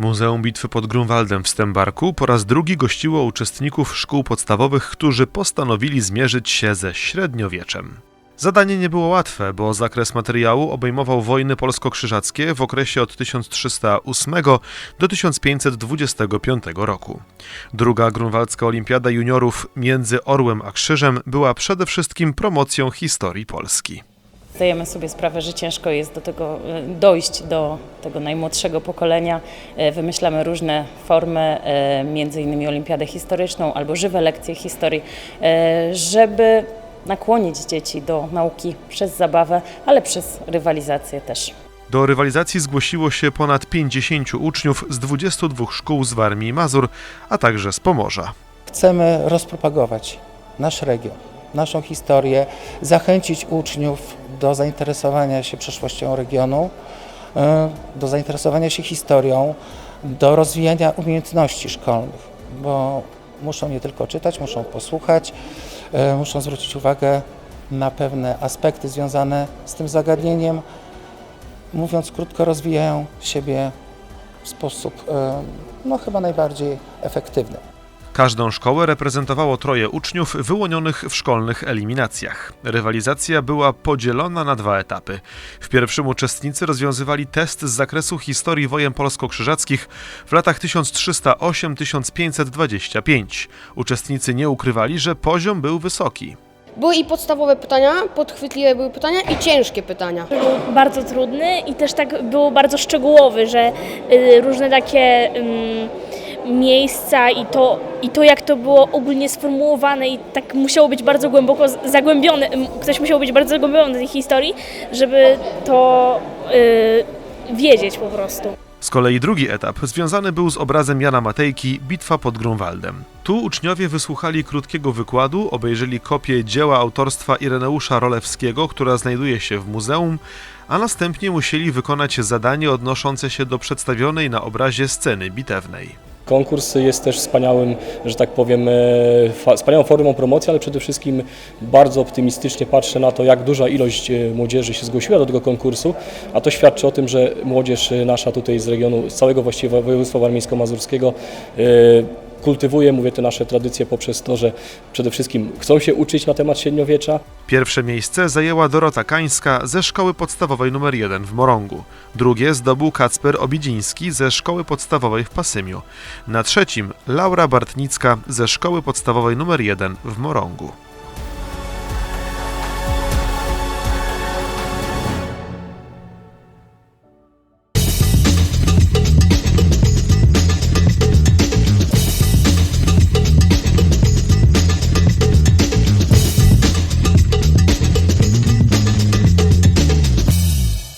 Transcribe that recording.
Muzeum Bitwy pod Grunwaldem w Stębarku po raz drugi gościło uczestników szkół podstawowych, którzy postanowili zmierzyć się ze średniowieczem. Zadanie nie było łatwe, bo zakres materiału obejmował wojny polsko-krzyżackie w okresie od 1308 do 1525 roku. Druga grunwaldzka olimpiada juniorów między Orłem a Krzyżem była przede wszystkim promocją historii Polski. Zdajemy sobie sprawę, że ciężko jest do tego e, dojść do tego najmłodszego pokolenia. E, Wymyślamy różne formy, e, między innymi olimpiadę historyczną albo żywe lekcje historii, żeby nakłonić dzieci do nauki przez zabawę, ale przez rywalizację też. Do rywalizacji zgłosiło się ponad 50 uczniów z 22 szkół z Warmii i Mazur, a także z Pomorza. Chcemy rozpropagować nasz region, naszą historię, zachęcić uczniów do zainteresowania się przeszłością regionu, e, do zainteresowania się historią, do rozwijania umiejętności szkolnych, bo muszą nie tylko czytać, muszą posłuchać, e, muszą zwrócić uwagę na pewne aspekty związane z tym zagadnieniem. Mówiąc krótko, rozwijają siebie w sposób e, no, chyba najbardziej efektywny. Każdą szkołę reprezentowało troje uczniów wyłonionych w szkolnych eliminacjach. Rywalizacja była podzielona na dwa etapy. W pierwszym uczestnicy rozwiązywali test z zakresu historii wojen polsko-krzyżackich w latach 1308-1525. Uczestnicy nie ukrywali, że poziom był wysoki. Były i podstawowe pytania, podchwytliwe były pytania i ciężkie pytania. był bardzo trudny i też tak był bardzo szczegółowy, że y, różne takie ym, miejsca i to, i to jak to było ogólnie sformułowane i tak musiało być bardzo głęboko zagłębione, ktoś musiał być bardzo zagłębiony w tej historii, żeby to y, wiedzieć po prostu. Z kolei drugi etap związany był z obrazem Jana Matejki Bitwa pod Grunwaldem. Tu uczniowie wysłuchali krótkiego wykładu, obejrzeli kopię dzieła autorstwa Ireneusza Rolewskiego, która znajduje się w muzeum, a następnie musieli wykonać zadanie odnoszące się do przedstawionej na obrazie sceny bitewnej. Konkurs jest też wspaniałym, że tak powiem, e, wspaniałą formą promocji, ale przede wszystkim bardzo optymistycznie patrzę na to, jak duża ilość e, młodzieży się zgłosiła do tego konkursu, a to świadczy o tym, że młodzież e, nasza tutaj z regionu, z całego właściwie województwa warmińsko-mazurskiego kultywuje, mówię, te nasze tradycje poprzez to, że przede wszystkim chcą się uczyć na temat średniowiecza, Pierwsze miejsce zajęła Dorota Kańska ze szkoły podstawowej nr 1 w Morągu. Drugie zdobył Kacper Obidziński ze szkoły podstawowej w Pasymiu. Na trzecim Laura Bartnicka ze szkoły podstawowej nr 1 w Morągu.